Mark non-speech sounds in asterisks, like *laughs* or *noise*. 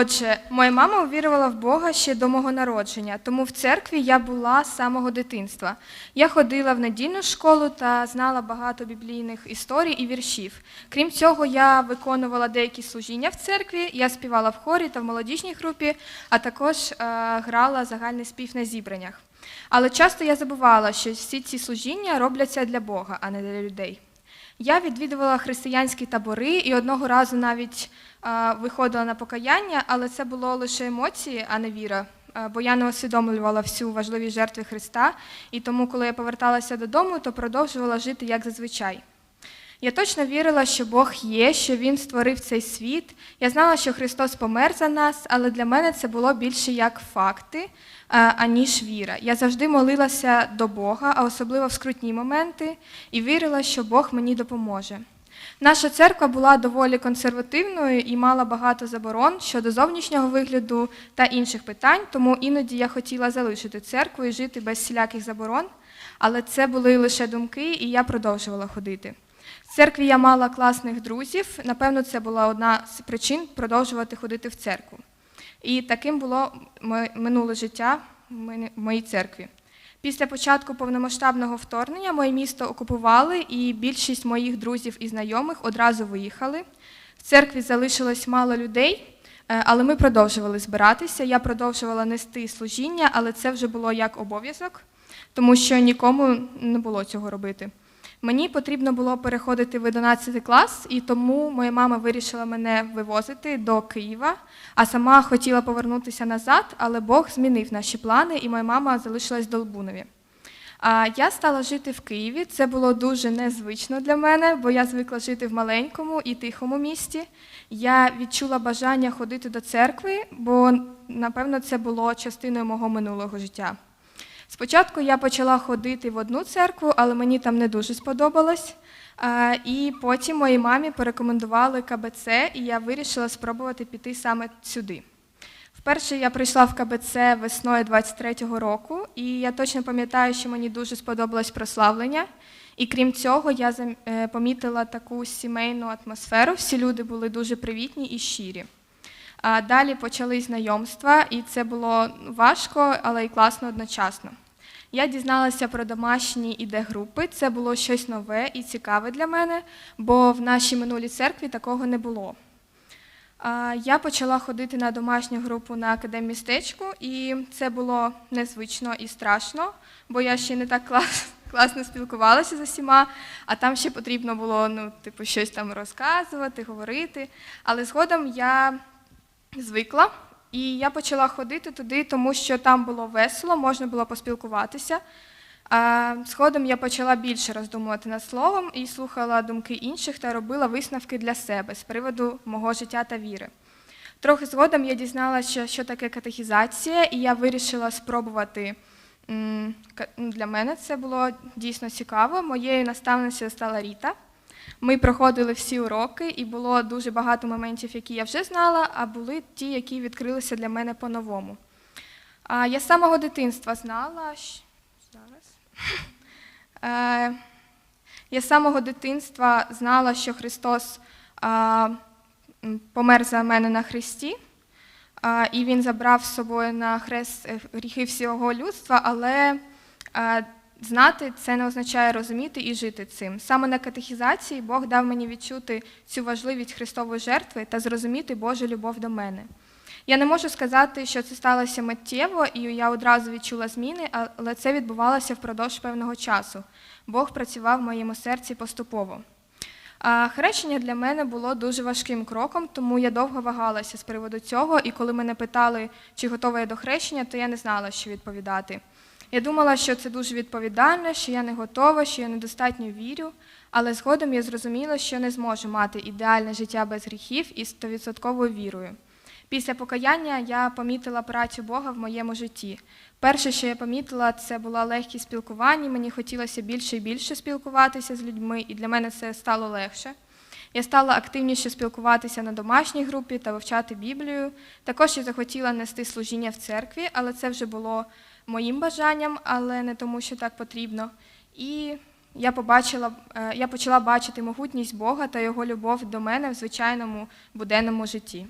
Отже, моя мама увірувала в Бога ще до мого народження, тому в церкві я була з самого дитинства. Я ходила в недільну школу та знала багато біблійних історій і віршів. Крім цього, я виконувала деякі служіння в церкві, я співала в хорі та в молодіжній групі, а також е, грала загальний спів на зібраннях. Але часто я забувала, що всі ці служіння робляться для Бога, а не для людей. Я відвідувала християнські табори і одного разу навіть виходила на покаяння, але це було лише емоції, а не віра. Бо я не усвідомлювала всю важливість жертви Христа, і тому, коли я поверталася додому, то продовжувала жити як зазвичай. Я точно вірила, що Бог є, що Він створив цей світ. Я знала, що Христос помер за нас, але для мене це було більше як факти, е, аніж віра. Я завжди молилася до Бога, а особливо в скрутні моменти, і вірила, що Бог мені допоможе. Наша церква була доволі консервативною і мала багато заборон щодо зовнішнього вигляду та інших питань, тому іноді я хотіла залишити церкву і жити без всіляких заборон, але це були лише думки, і я продовжувала ходити. В церкві я мала класних друзів. Напевно, це була одна з причин продовжувати ходити в церкву. І таким було минуле життя в моїй церкві. Після початку повномасштабного вторгнення моє місто окупували, і більшість моїх друзів і знайомих одразу виїхали. В церкві залишилось мало людей, е, але ми продовжували збиратися. Я продовжувала нести служіння, але це вже було як обов'язок, тому що нікому не було цього робити. Мені потрібно було переходити в 11 клас, і тому моя мама вирішила мене вивозити до Києва, а сама хотіла повернутися назад, але Бог змінив наші плани, і моя мама залишилась в Долбунові. А я стала жити в Києві. Це було дуже незвично для мене, бо я звикла жити в маленькому і тихому місті. Я відчула бажання ходити до церкви, бо напевно це було частиною мого минулого життя. Спочатку я почала ходити в одну церкву, але мені там не дуже сподобалось. І потім моїй мамі порекомендували КБЦ, і я вирішила спробувати піти саме сюди. Вперше я прийшла в КБЦ весною 23-го року, і я точно пам'ятаю, що мені дуже сподобалось прославлення. І крім цього, я е, помітила таку сімейну атмосферу. Всі люди були дуже привітні і щирі. Далі почали знайомства, і це було важко, але й класно одночасно. Я дізналася про домашні іде групи. Це було щось нове і цікаве для мене, бо в нашій минулій церкві такого не було. Я почала ходити на домашню групу на академмістечку, і це було незвично і страшно, бо я ще не так клас, *laughs* класно спілкувалася з усіма, а там ще потрібно було ну, типу, щось там розказувати, говорити. Але згодом я звикла, і я почала ходити туди, тому що там було весело, можна було поспілкуватися. Згодом я почала більше роздумувати над словом і слухала думки інших та робила висновки для себе з приводу мого життя та віри. Трохи згодом я дізналася, що, таке катехізація, і я вирішила спробувати. Ну, Для мене це було дійсно цікаво. Моєю наставницею стала Ріта. Ми проходили всі уроки, і було дуже багато моментів, які я вже знала, а були ті, які відкрилися для мене по-новому. Я з самого дитинства знала. Зараз. Е, Я з самого дитинства знала, що Христос помер за мене на хресті, і Він забрав з собою на хрест е, гріхи всього людства, але а, знати це не означає розуміти і жити цим. Саме на катехізації Бог дав мені відчути цю важливість Христової жертви та зрозуміти Божу любов до мене. Я не можу сказати, що це сталося миттєво, і я одразу відчула зміни, але це відбувалося впродовж певного часу. Бог працював в моєму серці поступово. А Хрещення для мене було дуже важким кроком, тому я довго вагалася з приводу цього, і коли мене питали, чи готова я до хрещення, то я не знала, що відповідати. Я думала, що це дуже відповідально, що я не готова, що я недостатньо вірю, але згодом я зрозуміла, що не зможу мати ідеальне життя без гріхів і стовідсотковою вірою. Після покаяння я помітила працю Бога в моєму житті. Перше, що я помітила, це була легкість спілкування. Мені хотілося більше і більше спілкуватися з людьми, і для мене це стало легше. Я стала активніше спілкуватися на домашній групі та вивчати Біблію. Також я захотіла нести служіння в церкві, але це вже було моїм бажанням, але не тому, що так потрібно. І я побачила, е, я почала бачити могутність Бога та його любов до мене в звичайному буденному житті.